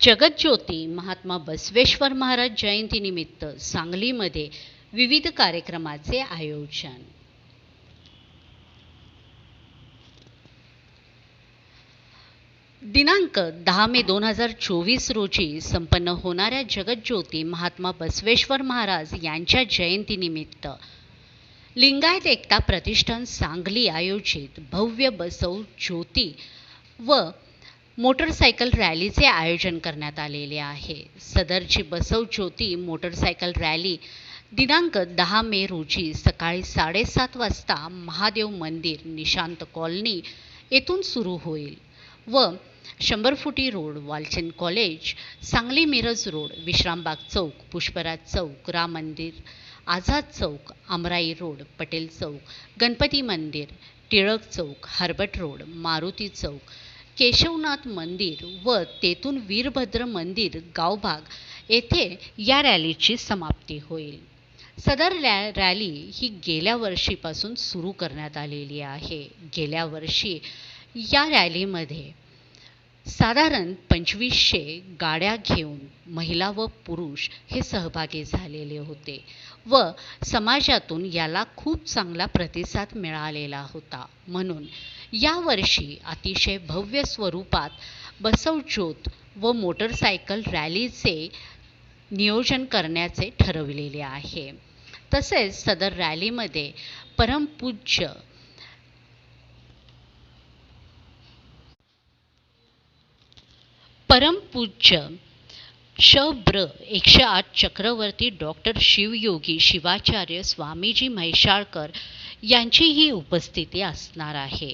जगज्योती महात्मा बसवेश्वर महाराज जयंतीनिमित्त सांगलीमध्ये विविध कार्यक्रमाचे आयोजन. दिनांक दहा मे दोन हजार चोवीस रोजी संपन्न होणाऱ्या जगज्योती महात्मा बसवेश्वर महाराज यांच्या जयंतीनिमित्त लिंगायत एकता प्रतिष्ठान सांगली आयोजित भव्य बसव ज्योती व मोटरसायकल रॅलीचे आयोजन करण्यात आलेले आहे. सदरची बसव ज्योती मोटरसायकल रॅली दिनांक दहा मे रोजी सकाळी साडेसात वाजता महादेव मंदिर निशांत कॉलनी येथून सुरू होईल व शंभर फुटी road Walchand college Sangli Miraj road Vishrambag चौक पुष्पराज चौक राम मंदिर आझाद चौक आमराई रोड पटेल चौक गणपती मंदिर टिळक चौक हर्बट रोड मारुती चौक केशवनाथ मंदिर व तेथून वीरभद्र मंदिर गावभाग येथे या रॅलीची समाप्ती होईल. सदर रॅ रॅली ही गेल्या वर्षीपासून सुरू करण्यात आलेली आहे. गेल्या वर्षी या रॅलीमध्ये साधारण पंचवीसशे गाड्या घेऊन महिला व पुरुष हे सहभागी झालेले होते व समाजातून याला खूप चांगला प्रतिसाद मिळालेला होता. म्हणून यावर्षी अतिशय भव्य स्वरूपात बसवज्योत व मोटरसायकल रॅलीचे नियोजन करण्याचे ठरविलेले आहे. तसेच सदर रॅलीमध्ये परमपूज्य परमपूज्य श ब्र एकशे आठ चक्रवर्ती डॉक्टर शिवयोगी शिवाचार्य स्वामीजी म्हैसाळकर यांचीही उपस्थिती असणार आहे.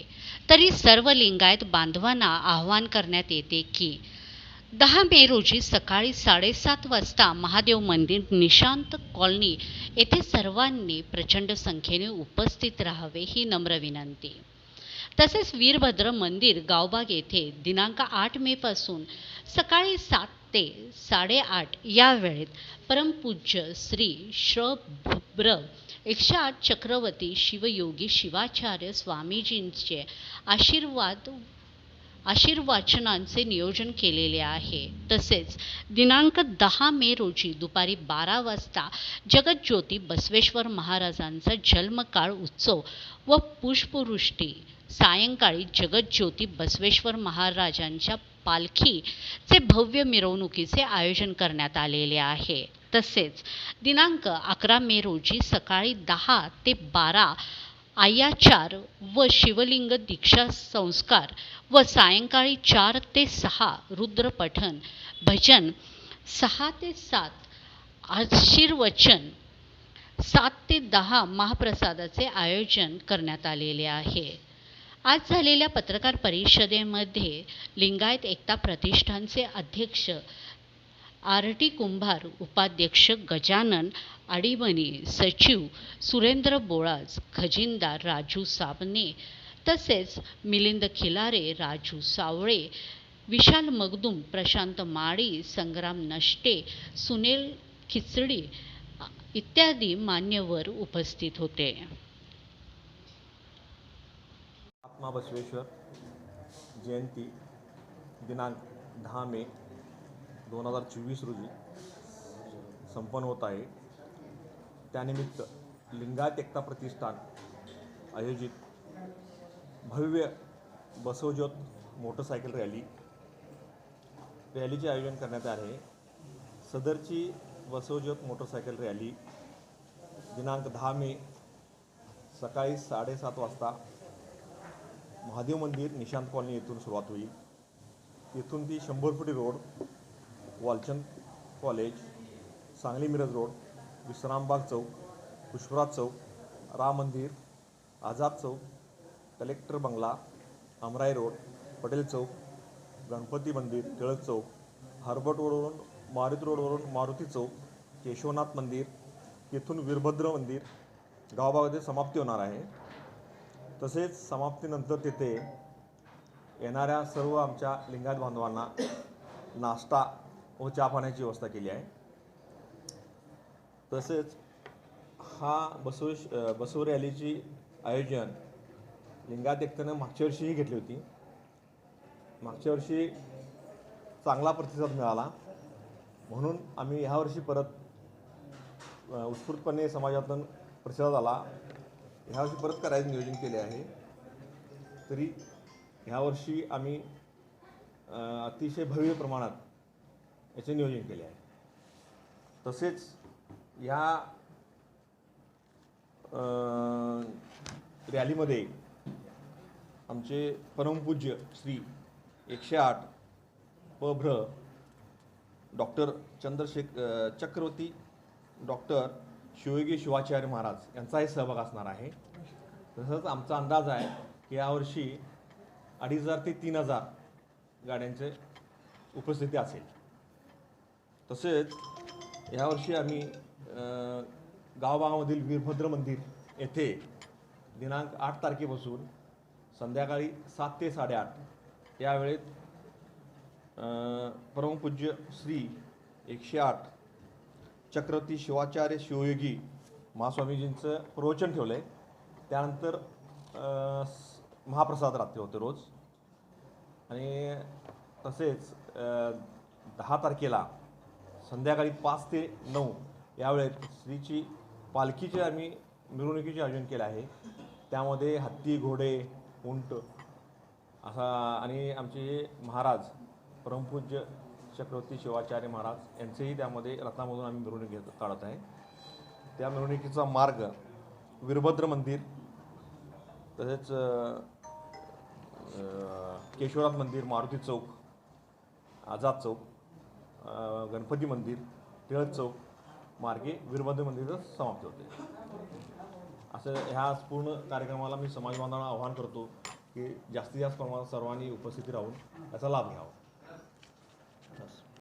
तरी सर्व लिंगायत बांधवांना आवाहन करण्यात येते की दहा मे रोजी सकाळी साडेसात वाजता महादेव मंदिर निशांत कॉलनी येथे सर्वांनी प्रचंड संख्येने उपस्थित राहावे ही नम्र विनंती. तसेच वीरभद्र मंदिर गावबाग येथे दिनांक आठ मे पासून सकाळी सात ते साडेआठ या वेळेत परमपूज्य श्री श्र भ्र एकशे आठ चक्रवर्ती शिवयोगी शिवाचार्य स्वामीजींचे आशीर्वाद आशीर्वाचनांचे नियोजन केलेले आहे. तसेच दिनांक दहा मे रोजी दुपारी बारा वाजता जगज्योती बसवेश्वर महाराजांचा जन्मकाळ उत्सव व पुष्पवृष्टी सायंकाळी जगज्योती बसवेश्वर महाराजांच्या पालखीचे भव्य मिरवणुकीचे आयोजन करण्यात आलेले आहे. तसेच दिनांक अकरा मे रोजी सकाळी दहा ते बारा आयाचार व शिवलिंग दीक्षा संस्कार व सायंकाळी चार ते सहा रुद्रपठण भजन सहा ते सात आशीर्वचन सात ते दहा महाप्रसादाचे आयोजन करण्यात आलेले आहे. आज झालेल्या पत्रकार परिषदेमध्ये लिंगायत एकता प्रतिष्ठानचे अध्यक्ष आर टी कुंभार उपाध्यक्ष गजानन आडिबनी सचिव सुरेंद्र बोळाज खजिनदार राजू साबणे तसेच मिलिंद खिलारे राजू सावळे विशाल मगदुम प्रशांत माळी संग्राम नष्टे सुनील खिचडी इत्यादी मान्यवर उपस्थित होते. महात्मा बसवेश्वर जयंती दिनांक दहा मे दोन हजार चोवीस रोजी संपन्न होत आहे. त्यानिमित्त लिंगायत एकता प्रतिष्ठान आयोजित भव्य बसवज्योत मोटरसायकल रॅली. रॅलीचे आयोजन करण्यात आले. आहे सदरची बसवज्योत मोटरसायकल रॅली दिनांक दहा मे सकाळी साडेसात वाजता महादेव मंदिर निशांत कॉलनी येथून सुरुवात होईल. येथून ती शंभर फुटी road Walchand college Sangli Miraj road Vishrambag चौक पुष्पराज चौक राम मंदिर आझाद चौक कलेक्टर बंगला अमराई रोड पटेल चौक गणपती मंदिर टिळक चौक हार्बट रोडवरून मारुती रोडवरून मारुती चौक केशवनाथ मंदिर येथून वीरभद्र मंदिर गावभागामध्ये समाप्ती होणार आहे. तसेच समाप्तीनंतर तिथे येणाऱ्या सर्व आमच्या लिंगायत बांधवांना नाश्ता व चहा पाण्याची व्यवस्था केली आहे. तसेच हा बसवेश बसव रॅलीची आयोजन लिंगायत एकतेनं मागच्या वर्षीही घेतली होती. मागच्या वर्षी चांगला प्रतिसाद मिळाला. म्हणून आम्ही ह्यावर्षी परत उत्स्फूर्तपणे समाजातून प्रतिसाद आला ह्यावर्षी परत करायचं नियोजन केले आहे. तरी ह्यावर्षी आम्ही अतिशय भव्य प्रमाणात याचे नियोजन केले आहे. तसेच या रॅलीमध्ये आमचे परमपूज्य श्री एकशे आठ पभ्र डॉक्टर चंद्रशेख चक्रवर्ती डॉक्टर शिवयोगी शिवाचार्य महाराज यांचाही सहभाग असणार आहे. तसंच आमचा अंदाज आहे की यावर्षी अडीच हजार ते तीन हजार गाड्यांचे उपस्थिती असेल. तसेच यावर्षी आम्ही गावभागामधील वीरभद्र मंदिर येथे दिनांक आठ तारखेपासून संध्याकाळी सात ते साडेआठ यावेळेत परमपूज्य श्री एकशे आठ चक्रवर्ती शिवाचार्य शिवयोगी महास्वामीजींचं प्रवचन ठेवलं आहे त्यानंतर महाप्रसाद रात्री होते रोज. आणि तसेच दहा तारखेला संध्याकाळी पाच ते नऊ यावेळेत श्रीची पालखीचे आम्ही मिरवणुकीचे आयोजन केलं आहे. त्यामध्ये हत्ती घोडे उंट असा आणि आमचे महाराज परमपूज्य चक्रवर्ती शिवाचार्य महाराज यांचेही त्यामध्ये रत्नामधून आम्ही मिरवणूक घेत काढत आहे. त्या मिरवणुकीचा मार्ग वीरभद्र मंदिर तसेच केशवनाथ मंदिर मारुती चौक आझाद चौक गणपती मंदिर टिळक चौक मार्गे वीरभद्र मंदिराचं समाप्त होते. असं ह्या पूर्ण कार्यक्रमाला मी समाज बांधवांना आवाहन करतो की जास्तीत जास्त प्रमाणात सर्वांनी उपस्थिती राहून याचा लाभ घ्यावा.